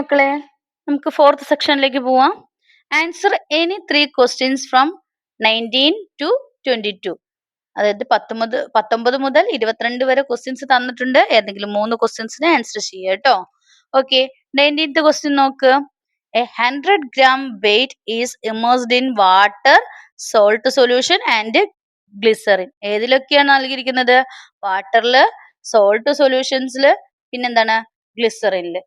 മക്കളെ നമുക്ക് ഫോർത്ത് സെക്ഷനിലേക്ക് പോവാം. Answer any three questions from nineteen to twenty two അതായത് പത്തൊമ്പത് പത്തൊമ്പത് മുതൽ ഇരുപത്തിരണ്ട് വരെ ക്വസ്റ്റ്യൻസ് തന്നിട്ടുണ്ട്. ഏതെങ്കിലും മൂന്ന് ക്വസ്റ്റ്യൻസിന് ആൻസർ ചെയ്യുക കേട്ടോ. ഓക്കെ നയന്റീൻത്ത് ക്വസ്റ്റ്യൻ നോക്ക്. A hundred gram weight is immersed in water salt solution and glycerin ഏതിലൊക്കെയാണ് നൽകിയിരിക്കുന്നത്? വാട്ടറിൽ സോൾട്ട് സൊല്യൂഷൻസിൽ പിന്നെന്താണ്? ഗ്ലിസറിനിൽ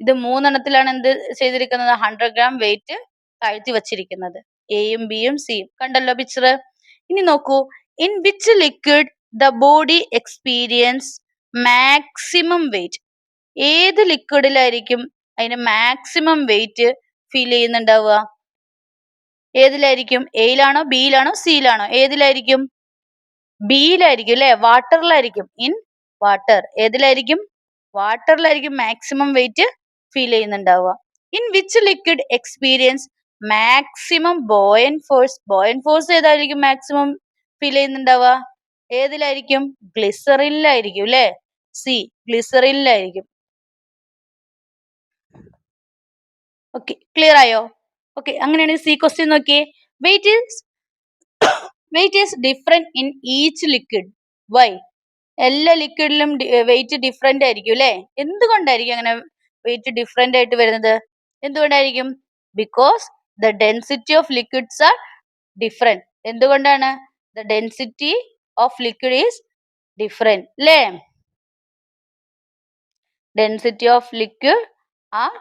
ഇത് മൂന്നെണ്ണത്തിലാണ് എന്ത് ചെയ്തിരിക്കുന്നത്? ഹൺഡ്രഡ് ഗ്രാം വെയിറ്റ് താഴ്ത്തി വച്ചിരിക്കുന്നത്. എയും ബിയും സിയും കണ്ടല്ലോ പിക്ചർ ഇനി നോക്കൂ. In which liquid the body experience maximum weight ഏത് ലിക്വിഡിലായിരിക്കും അതിന് മാക്സിമം വെയിറ്റ് ഫീൽ ചെയ്യുന്നുണ്ടാവുക? ഏതിലായിരിക്കും? എയിലാണോ ബിയിലാണോ സിയിലാണോ ഏതിലായിരിക്കും? ബിയിലായിരിക്കും അല്ലെ? വാട്ടറിലായിരിക്കും ഇൻ വാട്ടർ ഏതിലായിരിക്കും? വാട്ടറിലായിരിക്കും maximum weight feel ചെയ്യുന്നുണ്ടാവുക. In which liquid experience maximum buoyant force buoyant force ഏതായിരിക്കും മാക്സിമം ഫീൽ ചെയ്യുന്നുണ്ടാവുക? ഏതിലായിരിക്കും? ഗ്ലിസറിനിലായിരിക്കും അല്ലെ സി ഗ്ലിസറിനിലായിരിക്കും ഓക്കെ ക്ലിയർ ആയോ? ഓക്കെ അങ്ങനെയാണെങ്കിൽ സി ക്വസ്റ്റ്യൻ നോക്കിയേ. Weight is weight is different in each liquid why എല്ലാ ലിക്വിഡിലും വെയിറ്റ് ഡിഫറെന്റ് ആയിരിക്കും അല്ലെ എന്തുകൊണ്ടായിരിക്കും അങ്ങനെ വെയിറ്റ് ഡിഫറെന്റ് ആയിട്ട് വരുന്നത്. എന്തുകൊണ്ടായിരിക്കും? Because the density of liquids are different എന്തുകൊണ്ടാണ്? The density of liquid is different അല്ലേ density of liquid are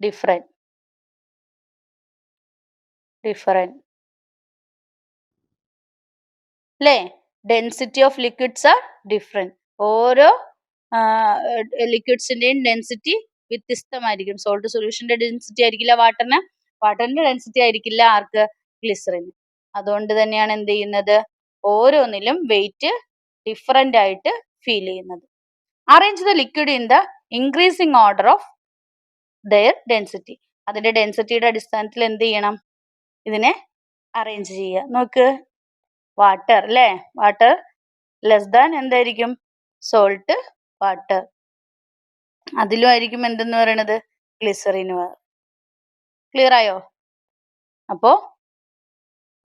different different അല്ലേ density of liquids are different ഓരോ ലിക്വിഡ്സിന്റെയും ഡെൻസിറ്റി വ്യത്യസ്തമായിരിക്കും. സോൾട്ട് സൊല്യൂഷന്റെ ഡെൻസിറ്റി ആയിരിക്കില്ല വാട്ടറിന് വാട്ടറിന്റെ ഡെൻസിറ്റി ആയിരിക്കില്ല ആർക്ക്? ഗ്ലിസറിന് അതുകൊണ്ട് തന്നെയാണ് എന്ത് ചെയ്യുന്നത്? ഓരോന്നിലും വെയിറ്റ് ഡിഫറെന്റ് ആയിട്ട് ഫീൽ ചെയ്യുന്നത്. Arrange the liquid in the increasing order of their density അതിന്റെ ഡെൻസിറ്റിയുടെ അടിസ്ഥാനത്തിൽ എന്ത് ചെയ്യണം? ഇതിനെ അറേഞ്ച് ചെയ്യുക. നോക്ക്. വാട്ടർ അല്ലേ വാട്ടർ ലെസ് ദാൻ എന്തായിരിക്കും? സോൾട്ട് വാട്ടർ അതിലും ആയിരിക്കും എന്തെന്ന് പറയണത്? ഗ്ലിസറിന് ക്ലിയർ ആയോ? അപ്പോ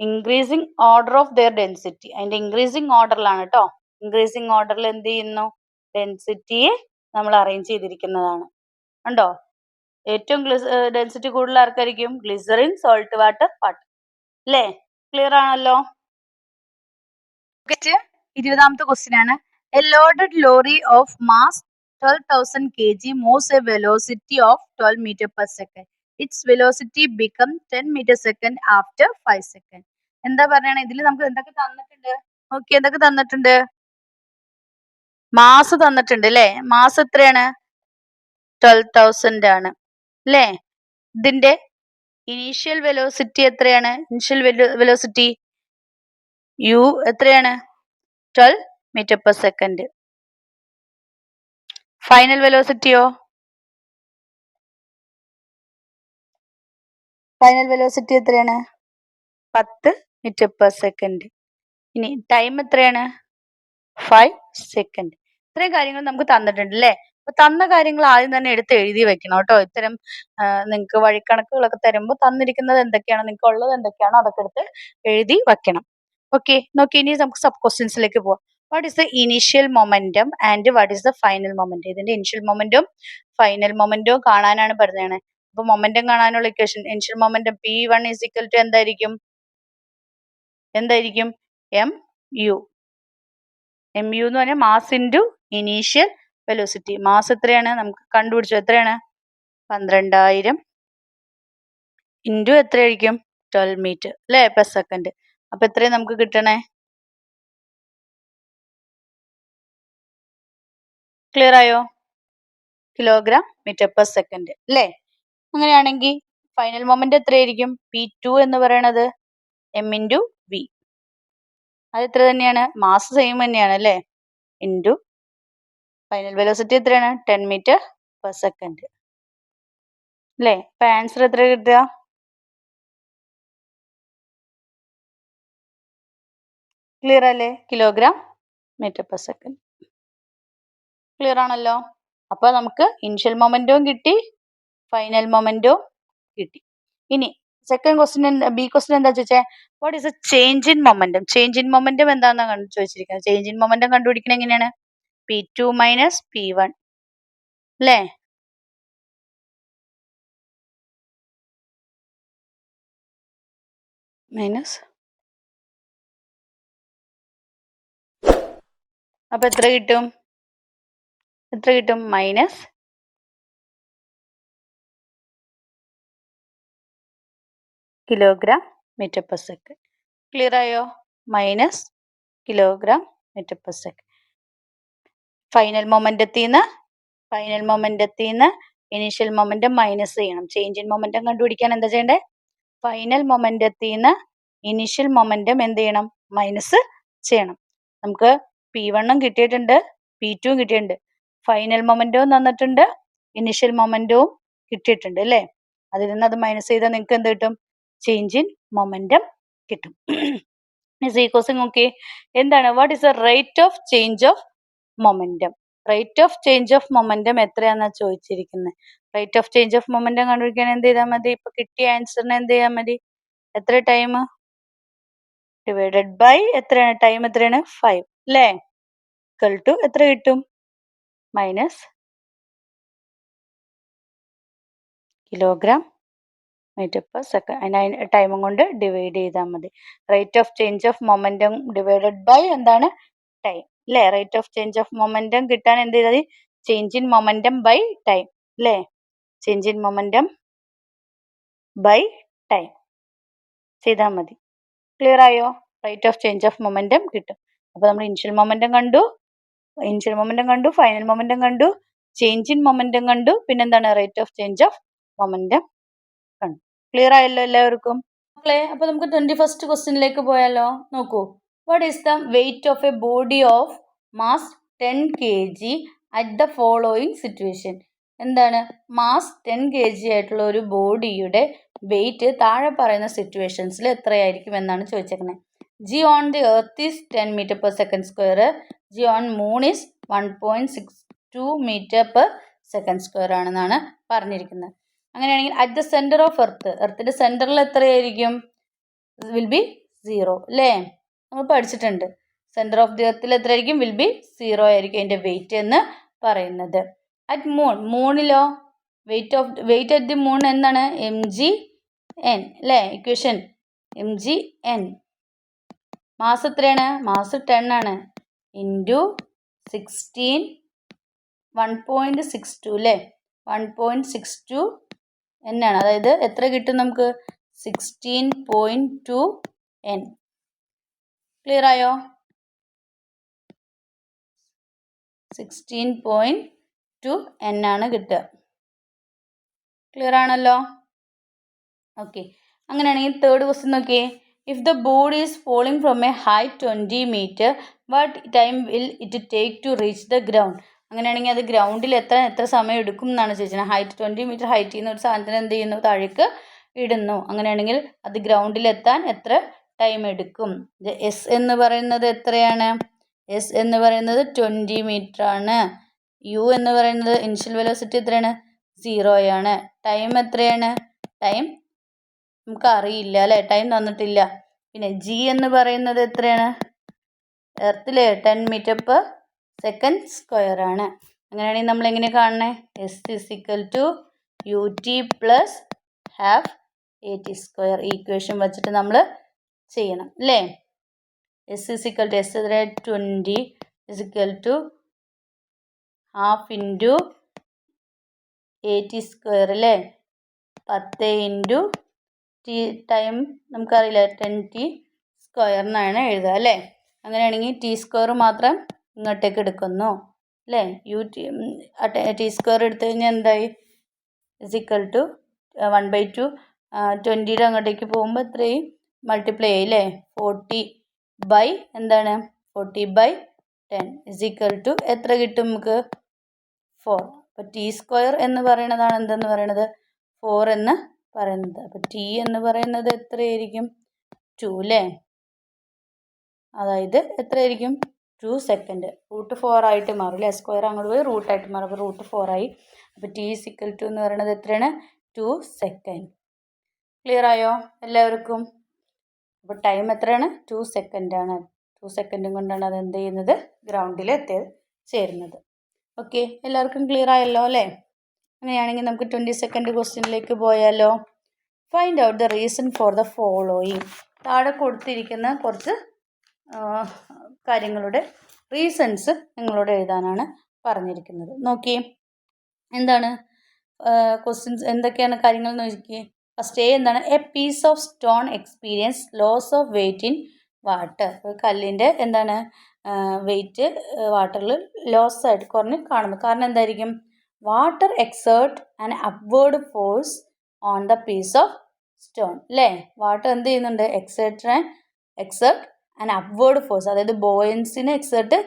increasing order of their density അതിന്റെ ഇൻക്രീസിങ് ഓർഡറിലാണ് കേട്ടോ ഇൻക്രീസിങ് ഓർഡറിൽ എന്ത് ചെയ്യുന്നു? ഡെൻസിറ്റിയെ നമ്മൾ അറേഞ്ച് ചെയ്തിരിക്കുന്നതാണ്. ഉണ്ടോ ഏറ്റവും ഡെൻസിറ്റി കൂടുതൽ ആർക്കായിരിക്കും? ഗ്ലിസറിൻ സോൾട്ട് വാട്ടർ പാട്ട് അല്ലേ ക്ലിയർ ആണല്ലോ? ഇരുപതാമത്തെ ക്വസ്റ്റ്യൻ ആണ്. A loaded lorry of mass twelve thousand K G moves a velocity of twelve metre per second its velocity become ten metre second after five second എന്താ പറയണേ? ഇതിൽ നമുക്ക് എന്തൊക്കെ തന്നിട്ടുണ്ട്? ഓക്കെ എന്തൊക്കെ തന്നിട്ടുണ്ട്? മാസ് തന്നിട്ടുണ്ട് അല്ലേ? മാസ് എത്രയാണ്? ട്വൽവ് തൗസൻഡ് ആണ്. അല്ലേ? ഇതിന്റെ ഇനീഷ്യൽ വെലോസിറ്റി എത്രയാണ്? ഇനീഷ്യൽ വെലോസിറ്റി യു എത്രയാണ്? Twelve metre per second final വെലോസിറ്റിയോ final velocity എത്രയാണ്? പത്ത് മീറ്റർ പെർ സെക്കൻഡ് ഇനി ടൈം എത്രയാണ്? ഫൈവ് സെക്കൻഡ് ഇത്രയും കാര്യങ്ങൾ നമുക്ക് തന്നിട്ടുണ്ട് അല്ലേ അപ്പൊ തന്ന കാര്യങ്ങൾ ആദ്യം തന്നെ എടുത്ത് എഴുതി വെക്കണം കേട്ടോ. ഇത്തരം നിങ്ങൾക്ക് വഴിക്കണക്കുകളൊക്കെ തരുമ്പോൾ തന്നിരിക്കുന്നത് എന്തൊക്കെയാണ്? നിങ്ങൾക്ക് ഉള്ളത് എന്തൊക്കെയാണോ അതൊക്കെ എടുത്ത് എഴുതി വെക്കണം. ഓക്കെ നോക്കി ഇനി നമുക്ക് സബ് ക്വസ്റ്റ്യൻസിലേക്ക് പോവാം. What is the initial momentum and what is the final moment ഇതിന്റെ ഇനിഷ്യൽ മൊമെന്റും ഫൈനൽ മൊമെന്റും കാണാനാണ് പറഞ്ഞത് അപ്പൊ മൊമെന്റം കാണാനുള്ള equation initial momentum P one is equal to എന്തായിരിക്കും? എന്തായിരിക്കും? എം യു എം യു എന്ന് പറഞ്ഞാൽ mass into initial velocity mass എത്രയാണ്? നമുക്ക് കണ്ടുപിടിച്ചു എത്രയാണ്? പന്ത്രണ്ടായിരം ഇന്റു എത്രയായിരിക്കും? ട്വൽവ് മീറ്റർ അല്ലേ? പെർ സെക്കൻഡ് അപ്പൊ എത്രയും നമുക്ക് കിട്ടണേ? ക്ലിയർ ആയോ? കിലോഗ്രാം മീറ്റർ പെർ സെക്കൻഡ് അല്ലേ അങ്ങനെയാണെങ്കിൽ ഫൈനൽ മൊമെന്റ് എത്രയായിരിക്കും? പി ടു എന്ന് പറയണത് എം ഇന്റു വി അത് എത്ര തന്നെയാണ്? മാസ് സെയിം തന്നെയാണ് അല്ലേ ഇന്റു ഫൈനൽ വെലോസിറ്റി എത്രയാണ്? ടെൻ മീറ്റർ പെർ സെക്കൻഡ് അല്ലേ അപ്പൊ ആൻസർ എത്ര കിട്ടുക? ക്ലിയർ അല്ലേ? Kilogram metre per second clear ആണല്ലോ? അപ്പൊ നമുക്ക് ഇനിഷ്യൽ മൊമെന്റും കിട്ടി ഫൈനൽ മൊമെന്റും കിട്ടി. ഇനി സെക്കൻഡ് ക്വസ്റ്റ്യൻ ബി ക്വസ്റ്റ്യൻ എന്താ ചോദിച്ചേ? What is a change in momentum change in momentum എന്താണെന്ന് ചോദിച്ചിരിക്കുന്നത്. ചേഞ്ച് ഇൻ മൊമെന്റം കണ്ടുപിടിക്കണ എങ്ങനെയാണ്? P two minus P one അല്ലേ? മൈനസ് അപ്പൊ എത്ര കിട്ടും? എത്ര കിട്ടും? Minus kilogram metre per second clear ആയോ? Minus kilogram metre per second final മൊമെന്റത്തിൽ നിന്ന് ഫൈനൽ മൊമെന്റത്തിൽ നിന്ന് ഇനീഷ്യൽ മൊമെന്റം മൈനസ് ചെയ്യണം. ചേഞ്ച് ഇൻ മൊമെന്റം കണ്ടുപിടിക്കാൻ എന്താ ചെയ്യണ്ടേ? ഫൈനൽ മൊമെന്റത്തിൽ നിന്ന് ഇനീഷ്യൽ മൊമെന്റം എന്ത് ചെയ്യണം? മൈനസ് ചെയ്യണം. നമുക്ക് പി വണ്ണും കിട്ടിയിട്ടുണ്ട്. പി ടുവും കിട്ടിയിട്ടുണ്ട്. ഫൈനൽ മൊമെന്റവും തന്നിട്ടുണ്ട്. ഇനിഷ്യൽ മൊമെന്റവും കിട്ടിയിട്ടുണ്ട് അല്ലേ? അതിൽ നിന്ന് അത് മൈനസ് ചെയ്താൽ നിങ്ങൾക്ക് എന്ത് കിട്ടും? ചേഞ്ച് ഇൻ മൊമെന്റം കിട്ടും. നോക്കി എന്താണ്? What is the rate of change of momentum rate of change of momentum എത്രയാണെന്നാണ് ചോദിച്ചിരിക്കുന്നത് rate of change of momentum കണ്ടുപിടിക്കാൻ എന്ത് ചെയ്താൽ മതി? ഇപ്പൊ കിട്ടിയ ആൻസറിന് എന്ത് ചെയ്യാൻ മതി? എത്ര ടൈം ഡിവൈഡഡ് ബൈ എത്രയാണ്? ടൈം എത്രയാണ്? ഫൈവ് അല്ലേ? ഇക്വൽ ടു എത്ര കിട്ടും? Minus kilogram metre per second അതിന് ടൈമും കൊണ്ട് ഡിവൈഡ് ചെയ്താൽ മതി. Rate of change of momentum divided by എന്താണ്? ടൈം. അല്ലേ rate of change of momentum കിട്ടാൻ എന്ത് ചെയ്താൽ change in momentum by time. അല്ലേ change in momentum by time. ചെയ്താൽ മതി. ക്ലിയർ ആയോ? Rate of change of momentum കിട്ടും. അപ്പോൾ നമ്മൾ ഇനിഷ്യൽ മൊമെന്റം കണ്ടു. ഇനിഷ്യൽ മൊമെന്റം കണ്ടു ഫൈനൽ മൊമെന്റം കണ്ടു ചേഞ്ച് ഇൻ മൊമെന്റം കണ്ടു പിന്നെന്താണ് rate of change of momentum കണ്ടു. ക്ലിയർ ആയല്ലോ എല്ലാവർക്കും? മക്കളെ അപ്പോൾ നമുക്ക് ട്വന്റി ഫസ്റ്റ് ക്വസ്റ്റ്യനിലേക്ക് പോയാലോ? നോക്കൂ. What is the weight of a body of mass ten K G at the following situation എന്താണ്? മാസ് ടെൻ കെ ജി ആയിട്ടുള്ള ഒരു ബോഡിയുടെ വെയിറ്റ് താഴെ പറയുന്ന സിറ്റുവേഷൻസിൽ എത്രയായിരിക്കും എന്നാണ് ചോദിച്ചേക്കുന്നത് G on the earth is ten metre per second square G on moon is one point six two metre per second square ആണെന്നാണ് പറഞ്ഞിരിക്കുന്നത്. അങ്ങനെയാണെങ്കിൽ at the centre of earth എർത്തിന്റെ സെന്ററിൽ എത്രയായിരിക്കും? വിൽ ബി സീറോ അല്ലേ നമ്മൾ പഠിച്ചിട്ടുണ്ട്. സെന്റർ ഓഫ് ദി എർത്തിൽ എത്രയായിരിക്കും? Will be zero ആയിരിക്കും അതിന്റെ വെയിറ്റ് എന്ന് പറയുന്നത്. At moon മൂണിലോ weight of weight at the moon എന്താണ്? എം ജി എൻ അല്ലേ equation M G N mass എത്രയാണ് മാസ് ടെൻ ആണ്. Into sixteen one point six two അല്ലേ വൺ പോയിന്റ് സിക്സ് ടു എന്നാണ് അതായത് എത്ര കിട്ടും നമുക്ക്? Sixteen point two N clear ആയോ? സിക്സ്റ്റീൻ പോയിന്റ് ടു എൻ ആണ് കിട്ടുക. ക്ലിയർ ആണല്ലോ? ഓക്കെ അങ്ങനെയാണെങ്കിൽ തേർഡ് ക്വസ്റ്റ്യൻ നോക്കിയേ. If the body is falling from a height twenty metre what time will it take to reach the ground അങ്ങനെയാണെങ്കിൽ അത് ഗ്രൗണ്ടിൽ എത്ര എത്ര സമയം എടുക്കും എന്നാണ് ചോദിച്ചത്. ഹൈറ്റ് ട്വന്റി മീറ്റർ ഹൈറ്റിൽ നിന്ന് ഒരു സാധനത്തിന് എന്ത് ചെയ്യുന്നു? താഴേക്ക് ഇടുന്നു. അങ്ങനെയാണെങ്കിൽ അത് ഗ്രൗണ്ടിൽ എത്താൻ എത്ര ടൈം എടുക്കും? എസ് എന്ന് പറയുന്നത് എത്രയാണ്? എസ് എന്ന് പറയുന്നത് ട്വന്റി മീറ്റർ ആണ്. യു എന്ന് പറയുന്നത് ഇനിഷ്യൽ വെലോസിറ്റി എത്രയാണ്? സീറോയാണ് ടൈം എത്രയാണ്? ടൈം നമുക്ക് അറിയില്ല അല്ലേ? ടൈം തന്നിട്ടില്ല. പിന്നെ ജി എന്ന് പറയുന്നത് എത്രയാണ്? എർത്തിൽ ten metre per second square ആണ്. അങ്ങനെയാണെങ്കിൽ നമ്മൾ എങ്ങനെ കാണണേ? S is equal to U T plus half A T square equation വെച്ചിട്ട് നമ്മൾ ചെയ്യണം അല്ലേ? S is equal to S എത്ര twenty is equal to half into A T square അല്ലേ? പത്ത് ഇന്റു ടി ടൈം നമുക്കറിയില്ല. ടെൻ ടി സ്ക്വയറിനാണ് എഴുതുക അല്ലേ? അങ്ങനെയാണെങ്കിൽ ടി സ്ക്വയർ മാത്രം ഇങ്ങോട്ടേക്ക് എടുക്കുന്നു അല്ലേ? യു ടി ടി സ്ക്വയർ എടുത്തു കഴിഞ്ഞാൽ എന്തായി? Is equal to one by two ട്വന്റിയുടെ അങ്ങോട്ടേക്ക് പോകുമ്പോൾ എത്രയും മൾട്ടിപ്ലൈ ആയി അല്ലേ? ഫോർട്ടി ബൈ എന്താണ്? Forty by ten is equal to എത്ര കിട്ടും നമുക്ക്? ഫോർ അപ്പോൾ ടി സ്ക്വയർ എന്ന് പറയുന്നതാണ് എന്തെന്ന് പറയണത് ഫോർ എന്ന് പറയുന്നത്. അപ്പോൾ ടി എന്ന് പറയുന്നത് എത്രയായിരിക്കും? ടു അല്ലേ അതായത് എത്രയായിരിക്കും? ടു സെക്കൻഡ് റൂട്ട് ഫോർ ആയിട്ട് മാറും അല്ലേ സ്ക്വയർ അങ്ങോട്ട് പോയി റൂട്ടായിട്ട് മാറും. അപ്പോൾ റൂട്ട് ഫോർ ആയി. അപ്പോൾ ടി സിക്കൽ ടു എന്ന് പറയുന്നത് എത്രയാണ്? ടു സെക്കൻഡ് ക്ലിയർ ആയോ എല്ലാവർക്കും? അപ്പോൾ ടൈം എത്രയാണ്? ടു സെക്കൻഡാണ് ടു സെക്കൻഡും കൊണ്ടാണ് അത് എന്ത് ചെയ്യുന്നത്? ഗ്രൗണ്ടിൽ എത്തി ചേരുന്നത്. ഓക്കെ എല്ലാവർക്കും ക്ലിയർ ആയല്ലോ അല്ലേ അങ്ങനെയാണെങ്കിൽ നമുക്ക് ട്വന്റി സെക്കൻഡ് ക്വസ്റ്റ്യനിലേക്ക് പോയാലോ? Find out the reason for the following താഴെ കൊടുത്തിരിക്കുന്ന കുറച്ച് കാര്യങ്ങളുടെ റീസൺസ് നിങ്ങളോട് എഴുതാനാണ് പറഞ്ഞിരിക്കുന്നത്. നോക്കി എന്താണ്? ക്വസ്റ്റ്യൻസ് എന്തൊക്കെയാണ് കാര്യങ്ങൾ നോക്കിയേ. ഫസ്റ്റ് ഏ എന്താണ്? A piece of stone experience loss of weight in water കല്ലിന്റെ എന്താണ്? വെയിറ്റ് വാട്ടറിൽ ലോസ് ആയിട്ട് കുറഞ്ഞ് കാണുന്നു. കാരണം എന്തായിരിക്കും? Water exert and upward force on the piece of stone അല്ലേ വാട്ടർ എന്ത് ചെയ്യുന്നുണ്ട്? Exert and exert and upward force അതായത് ബോയൻസിനെ എക്സേർട്ട്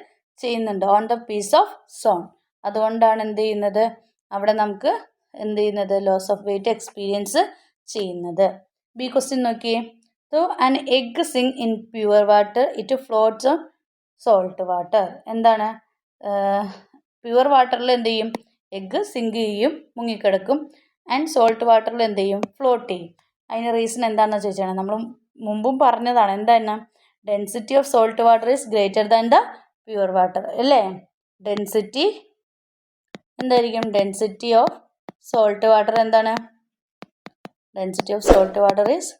ചെയ്യുന്നുണ്ട് on the piece of stone അതുകൊണ്ടാണ് എന്ത് ചെയ്യുന്നത്? അവിടെ നമുക്ക് എന്ത് ചെയ്യുന്നത്? ലോസ് ഓഫ് വെയിറ്റ് എക്സ്പീരിയൻസ് ചെയ്യുന്നത്. ബി ക്വസ്റ്റ്യൻ നോക്കിയേ. So an egg sink in pure water it floats salt water എന്താണ്? പ്യുവർ വാട്ടറിൽ എന്ത് ചെയ്യും? എഗ്ഗ് സിങ്ക് ചെയ്യും മുങ്ങിക്കിടക്കും. ആൻഡ് സോൾട്ട് വാട്ടറിൽ എന്ത് ചെയ്യും? ഫ്ലോട്ട് ചെയ്യും. അതിന് റീസൺ എന്താണെന്ന് ചോദിച്ചാണ്. നമ്മൾ മുമ്പും പറഞ്ഞതാണ്. എന്താണ് density of salt water is greater than the pure water അല്ലേ? ഡെൻസിറ്റി എന്തായിരിക്കും? ഡെൻസിറ്റി ഓഫ് സോൾട്ട് വാട്ടർ എന്താണ്? Density of salt water is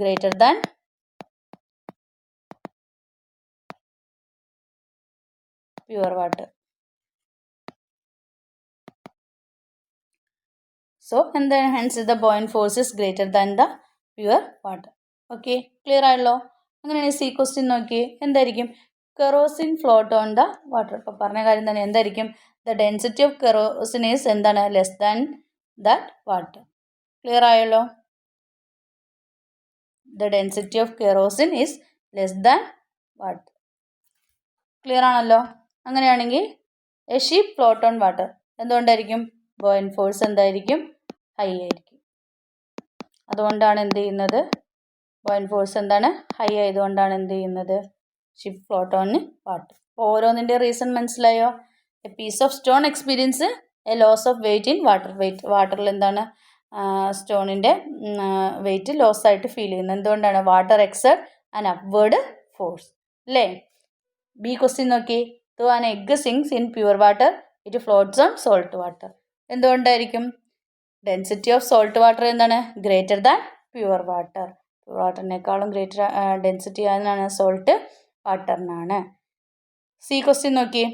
greater than pure water so എന്താണ് hence the buoyant force is greater than the pure water okay clear ആയല്ലോ? അങ്ങനെയാണെങ്കിൽ C question നോക്കിയേ. എന്തായിരിക്കും? Kerosene float on the water ഇപ്പോൾ പറഞ്ഞ കാര്യം തന്നെ എന്തായിരിക്കും? The density of kerosene is എന്താണ്? Less than that water clear ആയല്ലോ? The density of kerosene is less than water clear ആണല്ലോ? അങ്ങനെയാണെങ്കിൽ a ship float on water എന്തുകൊണ്ടായിരിക്കും? ബോയിൻ ഫോഴ്സ് എന്തായിരിക്കും? ഹൈ ആയിരിക്കും അതുകൊണ്ടാണ് എന്ത് ചെയ്യുന്നത്? ബോയിൻ ഫോഴ്സ് എന്താണ്? ഹൈ ആയതുകൊണ്ടാണ് എന്ത് ചെയ്യുന്നത്? ഷിപ്പ് ഫ്ലോട്ട് ഓൺ അപ്പോൾ ഓരോന്നിന്റെ റീസൺ മനസ്സിലായോ? A piece of stone experience a loss of weight in water weight വാട്ടറിൽ എന്താണ്? സ്റ്റോണിന്റെ വെയിറ്റ് ലോസ് ആയിട്ട് ഫീൽ ചെയ്യുന്നത്. എന്തുകൊണ്ടാണ്? Water exert and upward force അല്ലേ? ബി ക്വസ്റ്റ്യൻ നോക്കി. Two an egg sinks in pure water it floats on salt water എന്തുകൊണ്ടായിരിക്കും? Density of salt water എന്താണ്? Greater than pure water pure വാട്ടറിനേക്കാളും greater density ആണെന്നാണ് salt വാട്ടറിനാണ് C question നോക്കി.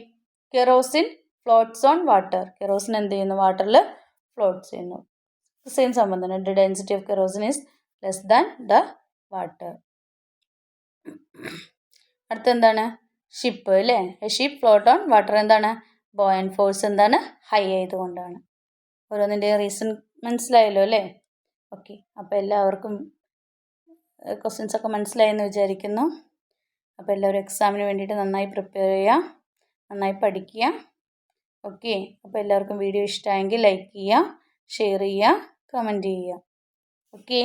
Kerosene floats on water kerosene എന്ത് ചെയ്യുന്നു? വാട്ടറിൽ floats ചെയ്യുന്നു. Same സംബന്ധം ഉണ്ട്. Density of kerosene is less than the water അടുത്തെന്താണ്? Ship അല്ലേ ഷിപ്പ് ഫ്ലോട്ട് ഓൺ വാട്ടർ എന്താണ്? ബോയൻ ഫോഴ്സ് എന്താണ്? ഹൈ ആയതുകൊണ്ടാണ്. ഓരോന്നിന്റെ റീസൺ മനസ്സിലായല്ലോ അല്ലേ? ഓക്കെ അപ്പോൾ എല്ലാവർക്കും ക്വസ്റ്റ്യൻസ് ഒക്കെ മനസ്സിലായെന്ന് വിചാരിക്കുന്നു. അപ്പോൾ എല്ലാവരും എക്സാമിന് വേണ്ടിയിട്ട് നന്നായി പ്രിപ്പയർ ചെയ്യുക നന്നായി പഠിക്കുക. ഓക്കെ അപ്പോൾ എല്ലാവർക്കും വീഡിയോ ഇഷ്ടമായെങ്കിൽ ലൈക്ക് ചെയ്യുക ഷെയർ ചെയ്യുക കമന്റ് ചെയ്യുക ഓക്കെ